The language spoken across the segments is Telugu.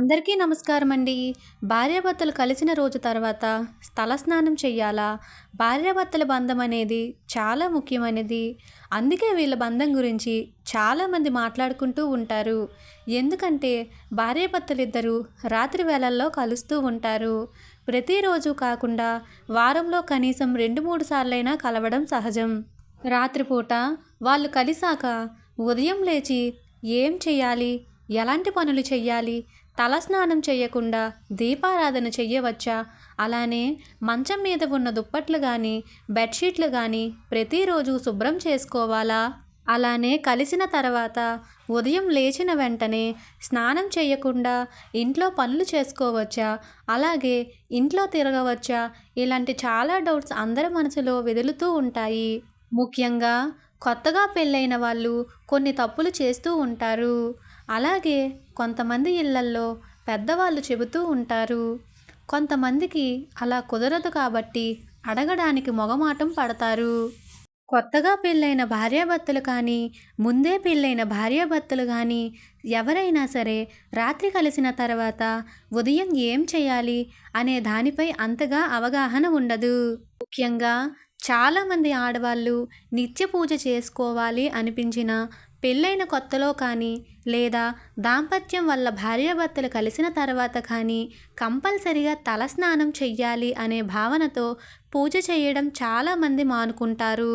అందరికీ నమస్కారం అండి భార్యాభర్తలు కలిసిన రోజు తర్వాత స్థలస్నానం చేయాలా భార్యాభర్తల బంధం అనేది చాలా ముఖ్యమైనది. అందుకే వీళ్ళ బంధం గురించి చాలామంది మాట్లాడుకుంటూ ఉంటారు. ఎందుకంటే భార్యాభర్తలిద్దరూ రాత్రి వేళల్లో కలుస్తూ ఉంటారు. ప్రతిరోజు కాకుండా వారంలో కనీసం రెండు మూడు సార్లైనా కలవడం సహజం. రాత్రిపూట వాళ్ళు కలిసాక ఉదయం లేచి ఏం చేయాలి ఎలాంటి పనులు చేయాలి తలస్నానం చేయకుండా దీపారాధన చెయ్యవచ్చా? అలానే మంచం మీద ఉన్న దుప్పట్లు కానీ బెడ్షీట్లు కానీ ప్రతిరోజు శుభ్రం చేసుకోవాలా? అలానే కలిసిన తర్వాత ఉదయం లేచిన వెంటనే స్నానం చేయకుండా ఇంట్లో పనులు చేసుకోవచ్చా? అలాగే ఇంట్లో తిరగవచ్చా? ఇలాంటి చాలా డౌట్స్ అందరి మనసులో వెదులుతూ ఉంటాయి. ముఖ్యంగా కొత్తగా పెళ్ళైన వాళ్ళు కొన్ని తప్పులు చేస్తూ ఉంటారు. అలాగే కొంతమంది ఇళ్ళల్లో పెద్దవాళ్ళు చెబుతూ ఉంటారు. కొంతమందికి అలా కుదరదు కాబట్టి అడగడానికి మొగమాటం పడతారు. కొత్తగా పెళ్ళైన భార్యాభర్తలు కానీ ముందే పెళ్ళైన భార్యాభర్తలు కానీ ఎవరైనా సరే రాత్రి కలిసిన తర్వాత ఉదయం ఏం చేయాలి అనే దానిపై అంతగా అవగాహన ఉండదు. ముఖ్యంగా చాలామంది ఆడవాళ్ళు నిత్య పూజ చేసుకోవాలి అనిపించిన పెళ్ళైన కొత్తలో కానీ లేదా దాంపత్యం వల్ల భార్యాభర్తలు కలిసిన తర్వాత కానీ కంపల్సరిగా తలస్నానం చెయ్యాలి అనే భావనతో పూజ చేయడం చాలామంది మానుకుంటారు.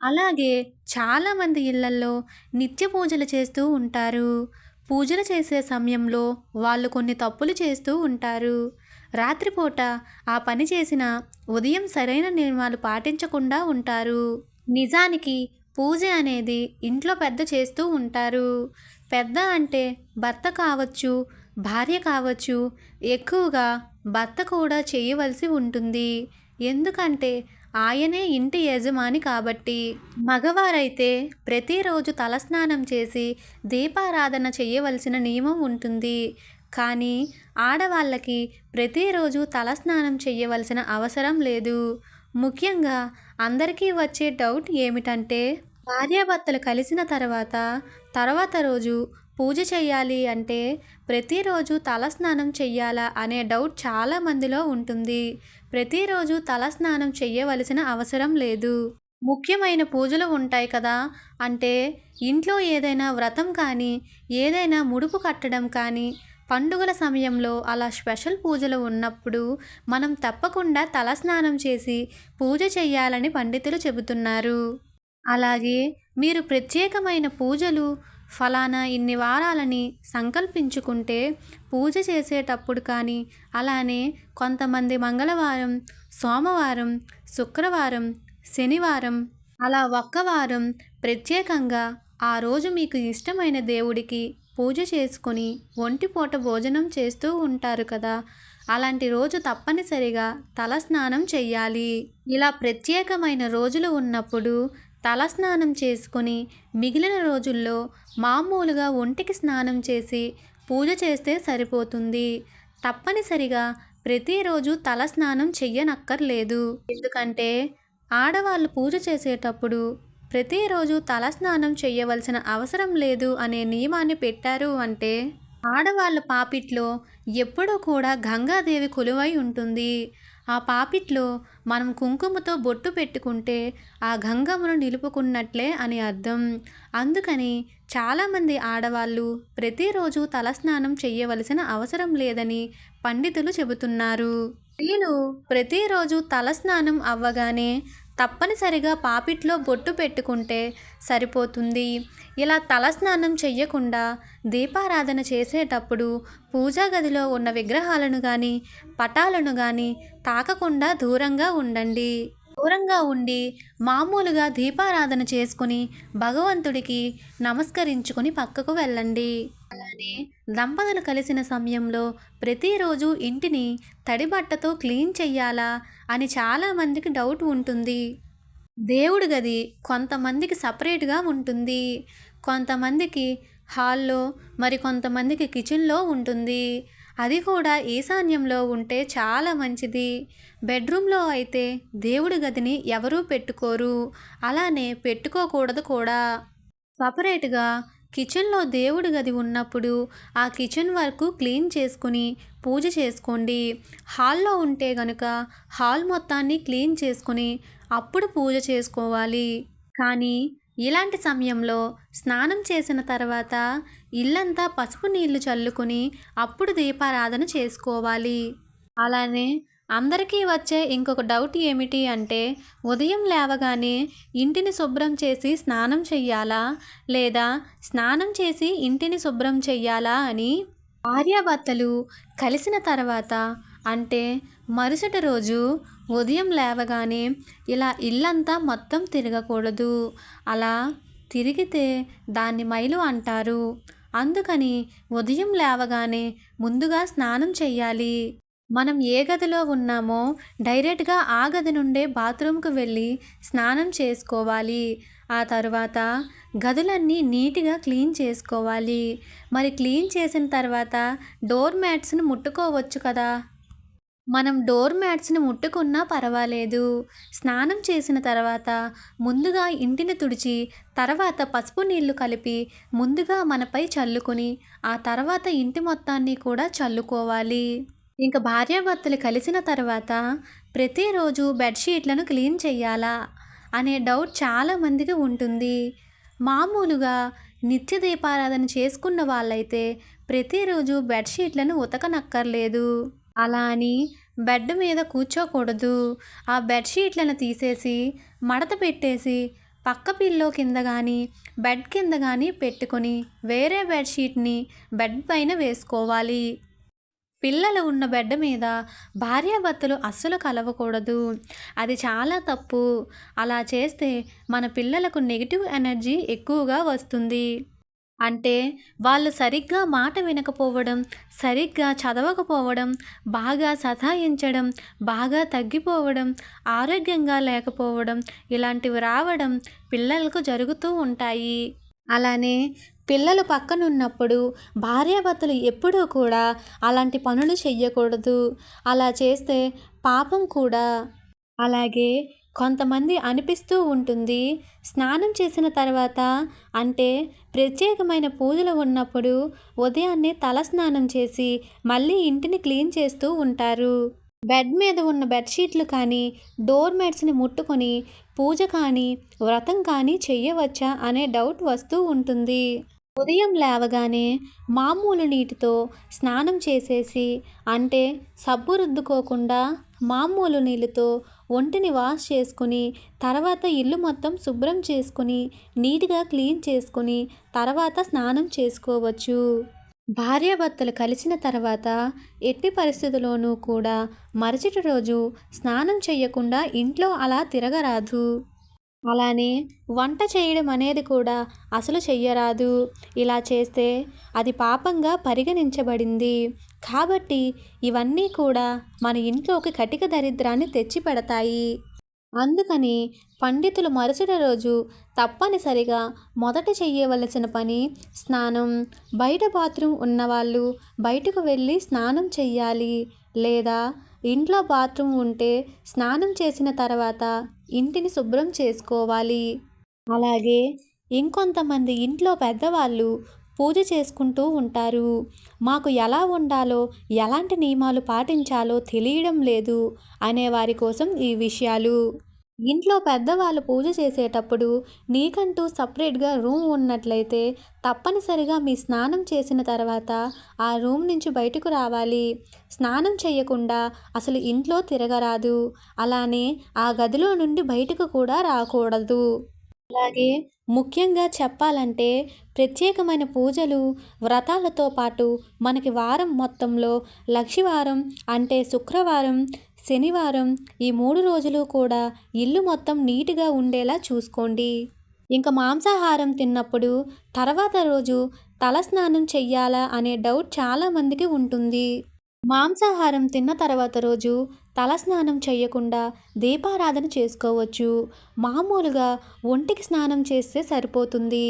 అలాగే చాలామంది ఇళ్ళల్లో నిత్య పూజలు చేస్తూ ఉంటారు. పూజలు చేసే సమయంలో వాళ్ళు కొన్ని తప్పులు చేస్తూ ఉంటారు. రాత్రిపూట ఆ పని చేసిన ఉదయం సరైన నియమాలు పాటించకుండా ఉంటారు. నిజానికి పూజ అనేది ఇంట్లో పెద్ద చేస్తూ ఉంటారు. పెద్ద అంటే భర్త కావచ్చు భార్య కావచ్చు ఎక్కువగా భర్త కూడా చేయవలసి ఉంటుంది. ఎందుకంటే ఆయనే ఇంటి యజమాని కాబట్టి. మగవారైతే ప్రతిరోజు తలస్నానం చేసి దీపారాధన చేయవలసిన నియమం ఉంటుంది. కానీ ఆడవాళ్ళకి ప్రతిరోజు తలస్నానం చేయవలసిన అవసరం లేదు. ముఖ్యంగా అందరికీ వచ్చే డౌట్ ఏమిటంటే భార్యాభర్తలు కలిసిన తర్వాత తర్వాత రోజు పూజ చేయాలి అంటే ప్రతిరోజు తలస్నానం చెయ్యాలా అనే డౌట్ చాలా మందిలో ఉంటుంది. ప్రతిరోజు తలస్నానం చెయ్యవలసిన అవసరం లేదు. ముఖ్యమైన పూజలు ఉంటాయి కదా అంటే ఇంట్లో ఏదైనా వ్రతం కానీ ఏదైనా ముడుపు కట్టడం కానీ పండుగల సమయంలో అలా స్పెషల్ పూజలు ఉన్నప్పుడు మనం తప్పకుండా తలస్నానం చేసి పూజ చేయాలని పండితులు చెబుతున్నారు. అలాగే మీరు ప్రత్యేకమైన పూజలు ఫలానా ఇన్ని వారాలని సంకల్పించుకుంటే పూజ చేసేటప్పుడు కానీ అలానే కొంతమంది మంగళవారం సోమవారం శుక్రవారం శనివారం అలా ఒక్క వారం ప్రత్యేకంగా ఆ రోజు మీకు ఇష్టమైన దేవుడికి పూజ చేసుకొని ఒంటిపూట భోజనం చేస్తూ ఉంటారు కదా. అలాంటి రోజు తప్పనిసరిగా తలస్నానం చెయ్యాలి. ఇలా ప్రత్యేకమైన రోజులు ఉన్నప్పుడు తలస్నానం చేసుకొని మిగిలిన రోజుల్లో మామూలుగా ఒంటికి స్నానం చేసి పూజ చేస్తే సరిపోతుంది. తప్పనిసరిగా ప్రతిరోజు తలస్నానం చెయ్యనక్కర్లేదు. ఎందుకంటే ఆడవాళ్ళు పూజ చేసేటప్పుడు ప్రతిరోజు తలస్నానం చేయవలసిన అవసరం లేదు అనే నియమాన్ని పెట్టారు అంటే ఆడవాళ్ళ పాపిట్లో ఎప్పుడూ కూడా గంగాదేవి కొలువై ఉంటుంది. ఆ పాపిట్లో మనం కుంకుమతో బొట్టు పెట్టుకుంటే ఆ గంగమ్మను నిలుపుకున్నట్లే అని అర్థం. అందుకని చాలామంది ఆడవాళ్ళు ప్రతిరోజు తలస్నానం చేయవలసిన అవసరం లేదని పండితులు చెబుతున్నారు. స్త్రీలు ప్రతిరోజు తలస్నానం అవ్వగానే తప్పనిసరిగా పాపిట్లో బొట్టు పెట్టుకుంటే సరిపోతుంది. ఇలా తలస్నానం చెయ్యకుండా దీపారాధన చేసేటప్పుడు పూజా గదిలో ఉన్న విగ్రహాలను కానీ పటాలను కానీ తాకకుండా దూరంగా ఉండండి. దూరంగా ఉండి మామూలుగా దీపారాధన చేసుకుని భగవంతుడికి నమస్కరించుకొని పక్కకు వెళ్ళండి. అలానే దంపతులు కలిసిన సమయంలో ప్రతిరోజు ఇంటిని తడి బట్టతో క్లీన్ చెయ్యాలా అని చాలామందికి డౌట్ ఉంటుంది. దేవుడి గది కొంతమందికి సపరేట్గా ఉంటుంది. కొంతమందికి హాల్లో మరి కొంతమందికి కిచెన్లో ఉంటుంది. అది కూడా ఈశాన్యంలో ఉంటే చాలా మంచిది. బెడ్రూమ్లో అయితే దేవుడి గదిని ఎవరూ పెట్టుకోరు. అలానే పెట్టుకోకూడదు కూడా. సపరేట్గా కిచెన్లో దేవుడి గది ఉన్నప్పుడు ఆ కిచెన్ వరకు క్లీన్ చేసుకుని పూజ చేసుకోండి. హాల్లో ఉంటే గనుక హాల్ మొత్తాన్ని క్లీన్ చేసుకుని అప్పుడు పూజ చేసుకోవాలి. కానీ ఇలాంటి సమయంలో స్నానం చేసిన తర్వాత ఇల్లంతా పసుపు నీళ్ళు చల్లుకొని అప్పుడు దీపారాధన చేసుకోవాలి. అలానే అందరికీ వచ్చే ఇంకొక డౌట్ ఏమిటి అంటే ఉదయం లేవగానే ఇంటిని శుభ్రం చేసి స్నానం చెయ్యాలా? లేదా స్నానం చేసి ఇంటిని శుభ్రం చెయ్యాలా అని భార్యాభర్తలు కలిసిన తర్వాత అంటే మరుసటి రోజు ఉదయం లేవగానే ఇలా ఇల్లంతా మొత్తం తిరగకూడదు. అలా తిరిగితే దాన్ని మైలు అంటారు. అందుకని ఉదయం లేవగానే ముందుగా స్నానం చెయ్యాలి. మనం ఏ గదిలో ఉన్నామో డైరెక్ట్గా ఆ గది నుండే బాత్రూమ్కి వెళ్ళి స్నానం చేసుకోవాలి. ఆ తర్వాత గదులన్నీ నీట్గా క్లీన్ చేసుకోవాలి. మరి క్లీన్ చేసిన తర్వాత డోర్ మ్యాట్స్ని ముట్టుకోవచ్చు కదా. మనం డోర్ మ్యాట్స్ని ముట్టుకున్నా పర్వాలేదు. స్నానం చేసిన తర్వాత ముందుగా ఇంటిని తుడిచి తర్వాత పసుపు నీళ్ళు కలిపి ముందుగా మనపై చల్లుకొని ఆ తర్వాత ఇంటి మొత్తాన్ని కూడా చల్లుకోవాలి. ఇంకా భార్యాభర్తలు కలిసిన తర్వాత ప్రతిరోజు బెడ్షీట్లను క్లీన్ చేయాలా అనే డౌట్ చాలామందికి ఉంటుంది. మామూలుగా నిత్య దీపారాధన చేసుకున్న వాళ్ళైతే ప్రతిరోజు బెడ్షీట్లను ఉతకనక్కర్లేదు. అలా అని బెడ్ మీద కూర్చోకూడదు. ఆ బెడ్షీట్లను తీసేసి మడత పెట్టేసి పక్క పిల్లో కింద కానీ బెడ్ కింద కానీ పెట్టుకొని వేరే బెడ్షీట్ని బెడ్ పైన వేసుకోవాలి. పిల్లలు ఉన్న బెడ్ మీద భార్యాభర్తలు అస్సలు కలవకూడదు. అది చాలా తప్పు. అలా చేస్తే మన పిల్లలకు నెగిటివ్ ఎనర్జీ ఎక్కువగా వస్తుంది. అంటే వాళ్ళు సరిగ్గా మాట వినకపోవడం సరిగ్గా చదవకపోవడం బాగా సతాయించడం బాగా తగ్గిపోవడం ఆరోగ్యంగా లేకపోవడం ఇలాంటివి రావడం పిల్లలకు జరుగుతూ ఉంటాయి. అలానే పిల్లలు పక్కనున్నప్పుడు భార్యాభర్తలు ఎప్పుడూ కూడా అలాంటి పనులు చెయ్యకూడదు. అలా చేస్తే పాపం కూడా. అలాగే కొంతమంది అనిపిస్తూ ఉంటుంది. స్నానం చేసిన తర్వాత అంటే ప్రత్యేకమైన పూజలు ఉన్నప్పుడు ఉదయాన్నే తల స్నానం చేసి మళ్ళీ ఇంటిని క్లీన్ చేస్తూ ఉంటారు. బెడ్ మీద ఉన్న బెడ్షీట్లు కానీ డోర్ మ్యాట్స్ని ముట్టుకొని పూజ కానీ వ్రతం కానీ చెయ్యవచ్చా అనే డౌట్ వస్తూ ఉంటుంది. ఉదయం లేవగానే మామూలు నీటితో స్నానం చేసేసి అంటే సబ్బు రుద్దుకోకుండా మామూలు నీళ్ళతో ఒంటిని వాష్ చేసుకుని తర్వాత ఇల్లు మొత్తం శుభ్రం చేసుకుని నీట్గా క్లీన్ చేసుకుని తర్వాత స్నానం చేసుకోవచ్చు. భార్యాభర్తలు కలిసిన తర్వాత ఎట్టి పరిస్థితుల్లోనూ కూడా మరుసటి రోజు స్నానం చేయకుండా ఇంట్లో అలా తిరగరాదు. అలానే వంట చేయడం అనేది కూడా అసలు చెయ్యరాదు. ఇలా చేస్తే అది పాపంగా పరిగణించబడింది. కాబట్టి ఇవన్నీ కూడా మన ఇంట్లోకి కటిక దరిద్రాన్ని తెచ్చిపెడతాయి. అందుకని పండితులు మరుసటి రోజు తప్పనిసరిగా మొదట చేయవలసిన పని స్నానం బయట బాత్రూమ్ ఉన్నవాళ్ళు బయటకు వెళ్ళి స్నానం చెయ్యాలి. లేదా ఇంట్లో బాత్రూమ్ ఉంటే స్నానం చేసిన తర్వాత ఇంటిని శుభ్రం చేసుకోవాలి. అలాగే ఇంకొంతమంది ఇంట్లో పెద్దవాళ్ళు పూజ చేసుకుంటూ ఉంటారు. మాకు ఎలా ఉండాలో ఎలాంటి నియమాలు పాటించాలో తెలియడం లేదు అనే వారి కోసం ఈ విషయాలు. ఇంట్లో పెద్దవాళ్ళు పూజ చేసేటప్పుడు నీకంటూ సపరేట్గా రూమ్ ఉన్నట్లయితే తప్పనిసరిగా మీ స్నానం చేసిన తర్వాత ఆ రూమ్ నుంచి బయటకు రావాలి. స్నానం చేయకుండా అసలు ఇంట్లో తిరగరాదు. అలానే ఆ గదిలో నుండి బయటకు కూడా రాకూడదు. అలాగే ముఖ్యంగా చెప్పాలంటే ప్రత్యేకమైన పూజలు వ్రతాలతో పాటు మనకి వారం మొత్తంలో లక్షవారం అంటే శుక్రవారం శనివారం ఈ మూడు రోజులు కూడా ఇల్లు మొత్తం నీట్గా ఉండేలా చూసుకోండి. ఇంకా మాంసాహారం తిన్నప్పుడు తర్వాత రోజు తలస్నానం చెయ్యాలా అనే డౌట్ చాలామందికి ఉంటుంది. మాంసాహారం తిన్న తర్వాత రోజు తలస్నానం చేయకుండా దీపారాధన చేసుకోవచ్చు. మామూలుగా ఒంటికి స్నానం చేస్తే సరిపోతుంది.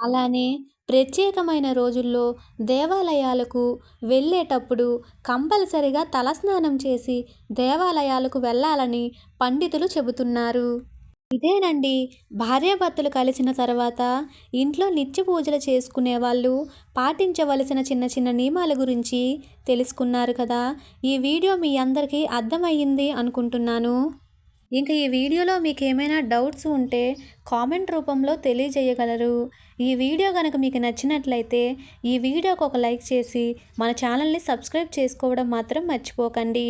అలానే ప్రత్యేకమైన రోజుల్లో దేవాలయాలకు వెళ్ళేటప్పుడు కంపల్సరిగా తలస్నానం చేసి దేవాలయాలకు వెళ్ళాలని పండితులు చెబుతున్నారు. ఇదేనండి. భార్యాభర్తలు కలిసిన తర్వాత ఇంట్లో నిత్య పూజలు చేసుకునే వాళ్ళు పాటించవలసిన చిన్న చిన్న నియమాల గురించి తెలుసుకున్నారు కదా. ఈ వీడియో మీ అందరికీ అర్థమయ్యింది అనుకుంటున్నాను. ఇంకా ఈ వీడియోలో మీకు ఏమైనా డౌట్స్ ఉంటే కామెంట్ రూపంలో తెలియజేయగలరు. ఈ వీడియో కనుక మీకు నచ్చినట్లయితే ఈ వీడియోకి ఒక లైక్ చేసి మన ఛానల్ని సబ్స్క్రైబ్ చేసుకోవడం మాత్రం మర్చిపోకండి.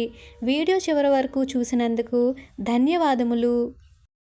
వీడియో చివరి వరకు చూసినందుకు ధన్యవాదములు.